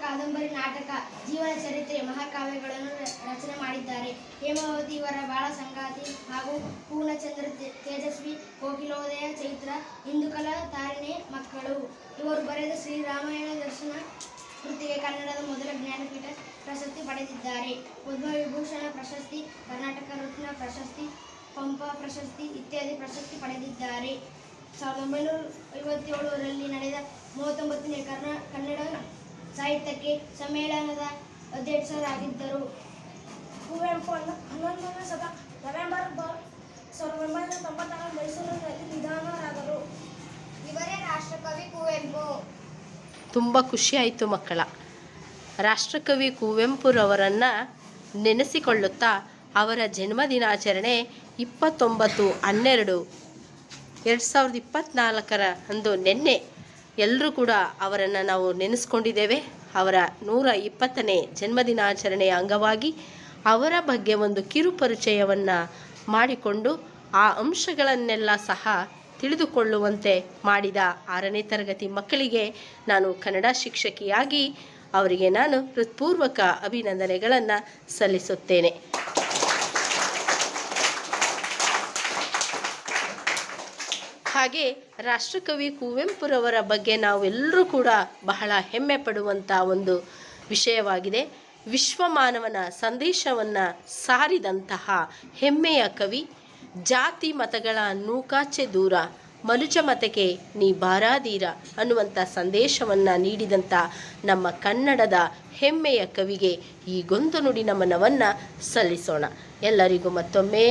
ಕಾದಂಬರಿ, ನಾಟಕ, ಜೀವನ ಚರಿತ್ರೆ, ಮಹಾಕಾವ್ಯಗಳನ್ನು ರಚನೆ ಮಾಡಿದ್ದಾರೆ. ಹೇಮಾವತಿ ಇವರ ಬಾಳ ಸಂಗಾತಿ ಹಾಗೂ ಪೂರ್ಣಚಂದ್ರ ತೇಜಸ್ವಿ, ಕೋಕಿಲೋದಯ, ಚೈತ್ರ ಹಿಂದೂಕಲಾ ತಾರಿಣಿ ಮಕ್ಕಳು. ಇವರು ಬರೆದ ಶ್ರೀರಾಮಾಯಣ ದರ್ಶನ ಕೃತಿಗೆ ಕನ್ನಡದ ಮೊದಲ ಜ್ಞಾನಪೀಠ ಪ್ರಶಸ್ತಿ ಪಡೆದಿದ್ದಾರೆ. ಪದ್ಮವಿಭೂಷಣ ಪ್ರಶಸ್ತಿ, ಕರ್ನಾಟಕ ರತ್ನ ಪ್ರಶಸ್ತಿ, ಪಂಪ ಪ್ರಶಸ್ತಿ ಇತ್ಯಾದಿ ಪ್ರಶಸ್ತಿ ಪಡೆದಿದ್ದಾರೆ. ಸಾವಿರದ ಒಂಬೈನೂರ ಐವತ್ತೇಳರಲ್ಲಿ ನಡೆದ ಮೂವತ್ತೊಂಬತ್ತನೇ ಕರ್ನಾ ಕನ್ನಡ ಸಾಹಿತ್ಯಕ್ಕೆ ಸಮ್ಮೇಳನದ ಅಧ್ಯಕ್ಷರಾಗಿದ್ದರು. ಕುವೆಂಪು ಹನ್ನ- ಹನ್ನೊಂದನೇ ಶತ ನವೆಂಬರ್ ಬ ಸಾವಿರದ ಒಂಬೈನೂರ ತೊಂಬತ್ತರ ಮೈಸೂರಿನಲ್ಲಿ ನಿಧನರಾದರು. ಇವರೇ ರಾಷ್ಟ್ರಕವಿ ಕುವೆಂಪು. ತುಂಬ ಖುಷಿಯಾಯಿತು ಮಕ್ಕಳ. ರಾಷ್ಟ್ರಕವಿ ಕುವೆಂಪುರವರನ್ನು ನೆನೆಸಿಕೊಳ್ಳುತ್ತಾ ಅವರ ಜನ್ಮದಿನಾಚರಣೆ ಇಪ್ಪತ್ತೊಂಬತ್ತು ಹನ್ನೆರಡು ಎರಡು ಸಾವಿರದ ಇಪ್ಪತ್ತ್ನಾಲ್ಕರ ಅಂದು ನಿನ್ನೆ ಎಲ್ಲರೂ ಕೂಡ ಅವರನ್ನು ನಾವು ನೆನೆಸ್ಕೊಂಡಿದ್ದೇವೆ. ಅವರ ನೂರ ಇಪ್ಪತ್ತನೇ ಜನ್ಮದಿನಾಚರಣೆಯ ಅಂಗವಾಗಿ ಅವರ ಬಗ್ಗೆ ಒಂದು ಕಿರು ಪರಿಚಯವನ್ನು ಮಾಡಿಕೊಂಡು ಆ ಅಂಶಗಳನ್ನೆಲ್ಲ ಸಹ ತಿಳಿದುಕೊಳ್ಳುವಂತೆ ಮಾಡಿದ ಆರನೇ ತರಗತಿ ಮಕ್ಕಳಿಗೆ ನಾನು ಕನ್ನಡ ಶಿಕ್ಷಕಿಯಾಗಿ ಅವರಿಗೆ ನಾನು ಹೃತ್ಪೂರ್ವಕ ಅಭಿನಂದನೆಗಳನ್ನು ಸಲ್ಲಿಸುತ್ತೇನೆ. ಹಾಗೆ ರಾಷ್ಟ್ರಕವಿ ಕುವೆಂಪುರವರ ಬಗ್ಗೆ ನಾವೆಲ್ಲರೂ ಕೂಡ ಬಹಳ ಹೆಮ್ಮೆ ಪಡುವಂಥ ಒಂದು ವಿಷಯವಾಗಿದೆ. ವಿಶ್ವಮಾನವನ ಸಂದೇಶವನ್ನು ಸಾರಿದಂತಹ ಹೆಮ್ಮೆಯ ಕವಿ, ಜಾತಿ ಮತಗಳ ನೂಕಾಚೆ ದೂರ, ಮನುಜ ಮತಕ್ಕೆ ನೀ ಬಾರಾದೀರ ಅನ್ನುವಂಥ ಸಂದೇಶವನ್ನು ನೀಡಿದಂಥ ನಮ್ಮ ಕನ್ನಡದ ಹೆಮ್ಮೆಯ ಕವಿಗೆ ಈ ಗೊಂದು ನುಡಿ ನಮನವನ್ನು ಸಲ್ಲಿಸೋಣ. ಎಲ್ಲರಿಗೂ ಮತ್ತೊಮ್ಮೆ